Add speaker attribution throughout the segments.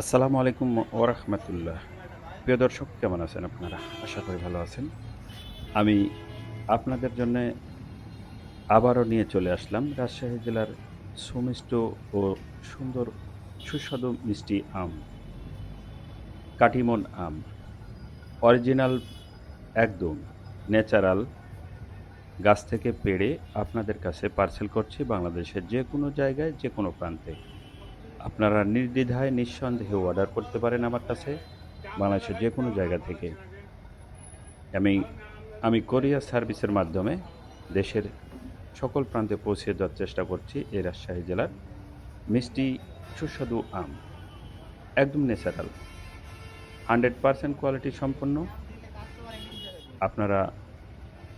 Speaker 1: আসসালামু আলাইকুম ওরহমতুল্লাহ প্রিয় দর্শক, কেমন আছেন আপনারা? আশা করি ভালো আছেন। আমি আপনাদের জন্য আবারও নিয়ে চলে আসলাম রাজশাহী জেলার সুমিষ্ট ও সুন্দর সুস্বাদু মিষ্টি আম, কাটিমন আম, অরিজিনাল একদম ন্যাচারাল, গাছ থেকে পেড়ে আপনাদের কাছে পার্সেল করছি বাংলাদেশের যে কোনো জায়গায়, যে কোনো প্রান্তে। আপনারা নির্দ্বিধায়, নিঃসন্দেহে অর্ডার করতে পারেন আমার কাছে, বাংলাদেশের যে কোনো জায়গা থেকে। আমি আমি কোরিয়ার সার্ভিসের মাধ্যমে দেশের সকল প্রান্তে পৌঁছে দেওয়ার চেষ্টা করছি এই রাজশাহী জেলার মিষ্টি সুস্বাদু আম। একদম ন্যাচারাল হান্ড্রেড পারসেন্ট কোয়ালিটি সম্পন্ন। আপনারা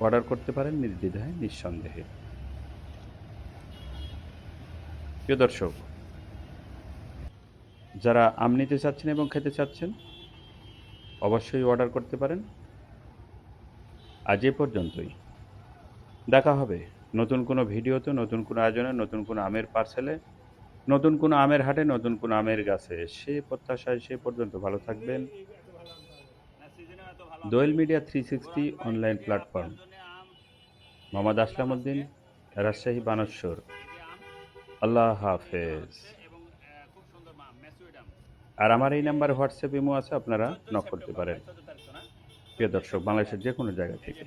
Speaker 1: অর্ডার করতে পারেন নির্দ্বিধায়, নিঃসন্দেহে। প্রিয় দর্শক যারা আম নিতে চাচ্ছেন এবং খেতে চাচ্ছেন, অবশ্যই অর্ডার করতে পারেন। আজ এ পর্যন্তই। দেখা হবে নতুন কোনো ভিডিওতে, নতুন কোনো আয়োজনে, নতুন কোনো আমের পার্সেলে, নতুন কোনো আমের হাটে, নতুন কোনো আমের গাছে। সে প্রত্যাশায় সে পর্যন্ত ভালো থাকবেন। Doyel media three sixty online platform. Mohammad Aslam Uddin Rajshahi Baneshwar আল্লাহ হাফেজ। আর আমার এই নাম্বার হোয়াটসঅ্যাপ ইমো আছে, আপনারা নক করতে পারেন। প্রিয় দর্শক, বাংলাদেশের যে কোনো জায়গা থেকে।